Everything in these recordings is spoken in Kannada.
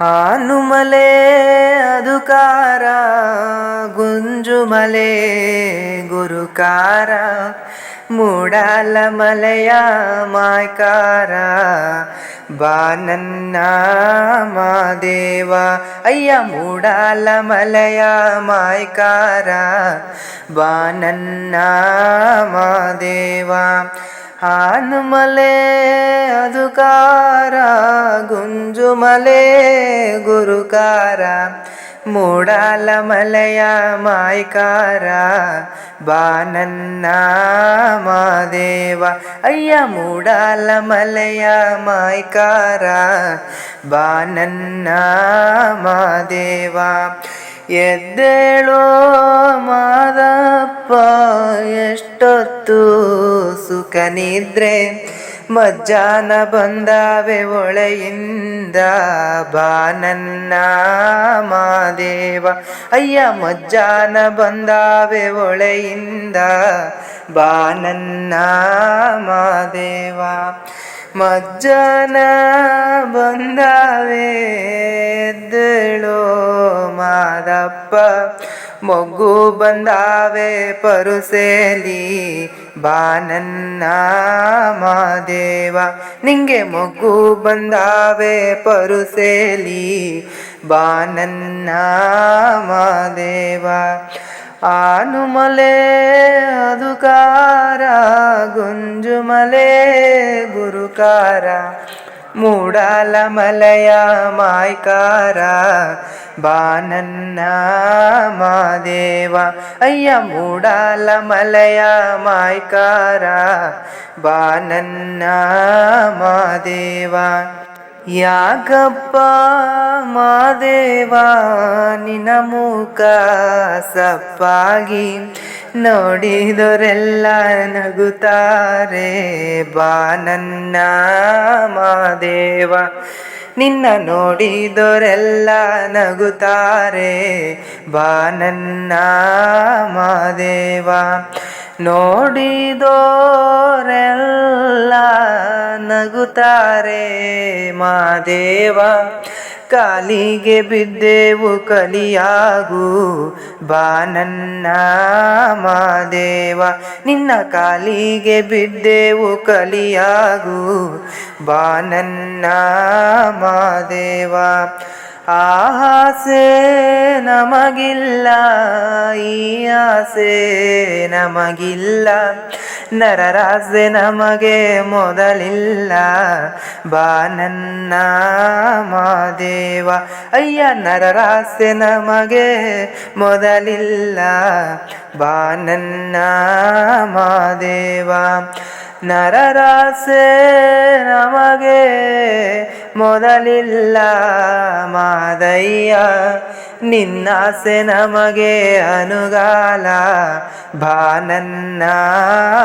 ಹಾನುಮಲೆ ಅದುಕಾರ, ಗುಂಜುಮಲೆ ಗುರುಕಾರ ಮೂಡಲ ಮಲೆಯ ಮಾಯ್ಕಾರ, ಬಾನನ್ನ ಮಾದೇವ, ಅಯ್ಯ ಮೂಡಲ ಮಲೆಯ ಮಾಯ್ಕಾರ, ಬಾನನ್ನ ಮಾದೇವ. ಹಾನುಮಲೆ ಅದುಕಾರ ಗುಂಜುಮಲೆ ಗುರುಕಾರ ಮೂಡಾಲ ಮಲೆಯ ಮಾಯ್ಕಾರ ಬಾನನ್ನ ಮಾದೇವ ಅಯ್ಯ ಮೂಡಾಲ ಮಲೆಯ ಮಾಯ್ಕಾರ ಬಾನನ್ನ ಮಾದೇವ ಎದ್ದೇಳೋ ಮಾದಪ್ಪ, ಎಷ್ಟೊತ್ತು ಸುಖ ನಿದ್ರೆ ಮಜ್ಜಾನ ಬಂದಾವೆ ಒಳೆಯಿಂದ, ಬಾನನ್ನ ಮಾದೇವ. ಅಯ್ಯ, ಮಜ್ಜಾನ ಬಂದಾವೆ ಒಳೆಯಿಂದ, ಬಾನನ್ನ ಮಾದೇವ. ಮಜ್ಜಾನ ಬಂದಾವೆ ಎದ್ದೇಳೋ ಮಾದಪ್ಪ. ಮೊಗ್ಗು ಬಂದಾವೆ ಪರುಸೇಲಿ ಬಾನನ್ನ ಮಾದೇವ. ನಿಂಗೆ ಮೊಗ್ಗು ಬಂದಾವೆ ಪರುಸೇಲಿ ಬಾನನ್ನ ಮಾದೇವ. ಆನುಮಲೆ ಅದುಕಾರ ಗುಂಜುಮಲೆ ಗುರುಕಾರ ಮೂಡಾಲ ಮಲಯ ಮಾಯ್ಕಾರ, ಬಾನನ್ನ ಮಾದೇವ, ಅಯ್ಯ ಮೂಡಾಲ ಮಲಯ ಮಾಯ್ಕಾರ, ಬಾನನ್ನ ಮಾದೇವ. ಯಾಕಪ್ಪ ಮಾದೇವ ನಿನ ಮೂಕ ಸಪ್ಪಾಗಿ ನೋಡಿದರೆಲ್ಲ ನಗುತ್ತಾರೆ ಬಾ ನನ್ನ ಮಾದೇವ ನಿನ್ನ ನೋಡಿದರೆಲ್ಲ ನಗುತ್ತಾರೆ ಬಾನನ್ನ ಮಾದೇವ ನೋಡಿದೋರೆಲ್ಲ ನಗುತ್ತಾರೆ ಮಾದೇವ ಕಾಲಿಗೆ ಬಿದ್ದೆವು ಕಲಿಯಾಗು ಬಾನನ್ನ ಮಾದೇವ ನಿನ್ನ ಕಾಲಿಗೆ ಬಿದ್ದೆವು ಕಲಿಯಾಗು ಬಾನನ್ನ ಮಾದೇವ ಆಸೆ ನಮಗಿಲ್ಲ, ಈ ಆಸೆ ನಮಗಿಲ್ಲ. ನರರಾಸೆ ನಮಗೆ ಮೊದಲಿಲ್ಲ. ಬಾನನ್ನ ಮಾದೇವ ಅಯ್ಯ ನರರಾಸೆ ನಮಗೆ ಮೊದಲಿಲ್ಲ. ಬಾನನ್ನ ಮಾದೇವ ನರರಾಸೆ ನಮಗೆ ಮೊದಲಿಲ್ಲ ಮಾದಯ್ಯ. ನಿನ್ನಾಸೆ ನಮಗೆ ಅನುಗಾಲ ಬಾನನ್ನ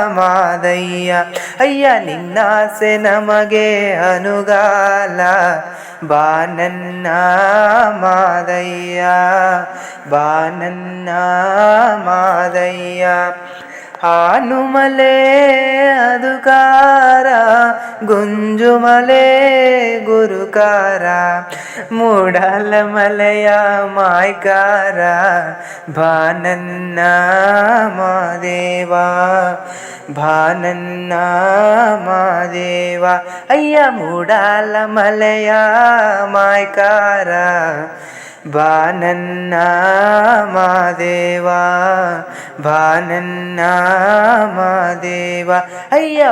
ಮಾದಯ್ಯ. ಅಯ್ಯ, ನಿನ್ನಾಸೆ ನಮಗೆ ಅನುಗಾಲ ಬಾನನ್ನ ಮಾದಯ್ಯ. ಬಾನನ್ನ ಮಾದಯ್ಯ. ಹಾನುಮಲೆ ಅದುಕಾರ, ಗುಂಜುಮಲೆ ಗುರುಕಾರ ಮೂಡಲ ಮಲೆಯ ಮಾಯ್ಕಾರ ಬಾನನ್ನ ಮಾದೇವ ಬಾನನ್ನ ಮಾದೇವ. ಅಯ್ಯ ಮೂಡಾಲ ಮಲೆಯ ಮಾಯ್ಕಾರ ಬಾನನ್ನ ಮಾದೇವ ಬಾನನ್ನ ಮಾದೇವ ಅಯ್ಯ